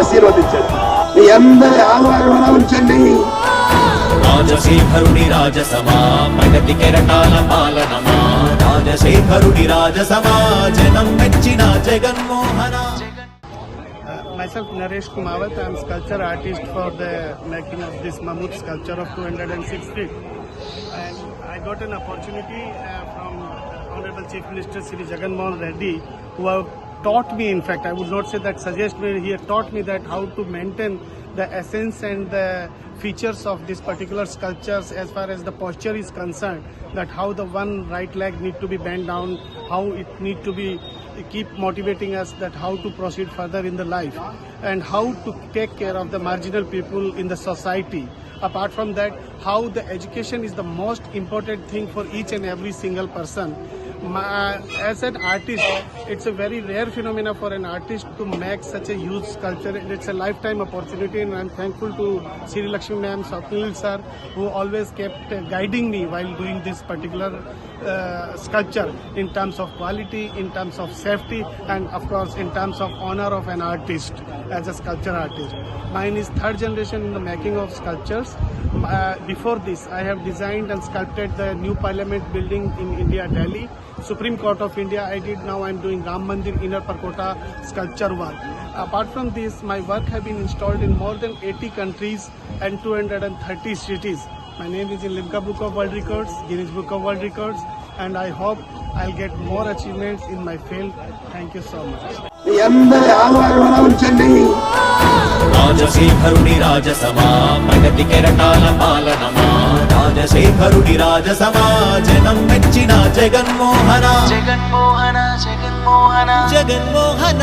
ఆశీర్వదించండి మీ అందరి ఆదరణ ఉంచండి రాజశేఖరుడి రాజసమా ప్రగతి కెరటాల పాలనమా రాజశేఖరుడి రాజసమా జనం మెచ్చిన Jaganmohana Uh, myself Naresh Kumawat, I am sculpture artist for the making of this mammoth sculpture of 206 feet. And I got an opportunity uh, from Honorable Chief Minister Sri Jagan Mohan Reddy, who have taught me, in fact, I would not say that suggest me, he had taught me that how to maintain the essence and the features of this particular sculptures as far as the posture is concerned, that how the one right leg need to be bent down, how it need to be keep motivating us that how to proceed further in the life and how to take care of the marginal people in the society. Apart from that how the education is the most important thing for each and every single person. My, as an artist it's a very rare phenomena for an artist to make such a huge sculpture it's a lifetime opportunity and i'm thankful to Sri Lakshmi ma'am Swapnil sir who always kept guiding me while doing this particular uh, sculpture in terms of quality, in terms of safety, and of course in terms of honor of an artist as a sculpture artist. Mine is third generation in the making of sculptures. Uh, before this, I have designed and sculpted the new Parliament building in India, Delhi. Supreme Court of India, I did. Now I'm doing Ram Mandir Inner Parkota sculpture work. Apart from this, my work have been installed in more than 80 countries and 230 cities. My name is in Limca Book of World Records, Guinness Book of World Records, and I hope I'll get more achievements in my field. Thank you so much. మీ రాజసమా ప్రగతి కెరటాల పాలనమా రాజశేఖరుడి రాజసమా జనం మెచ్చిన జగన్మోహన. జగన్మోహన జగన్మోహన. జగన్మోహన.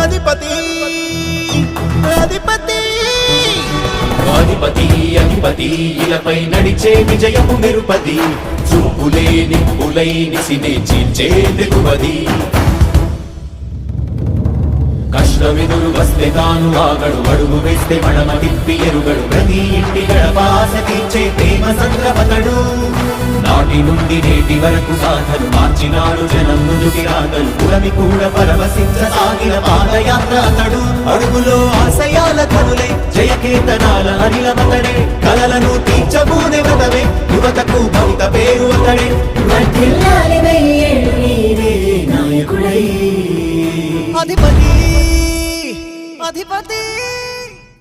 అధిపతి. అధిపతి. అధిపతి అధిపతి ఇలపై నడిచే విజయము మెరుపది. చూపులే నిప్పులై నిసినే చీల్చే దిగువది తిప్పి ఎరుగడు. ప్రతి ఇంటి గడపాస తీర్చే ప్రేమ సంద్రమతడు నాటి నుండి నేటి వరకు గాథలు మార్చినాడు జనం నుదుటి రాగలు పురమి కూడా పరవశించసాగిన పాదయాత్ర అతడు. అడుగులో ఆశయాల కనులే జయకేతనాల అనిలమతడే. కలలను తీర్చబూనే వ్రతమే యువతకు భవిత పేరు అతడే. నాయకుడై. అధిపతి అధిపతి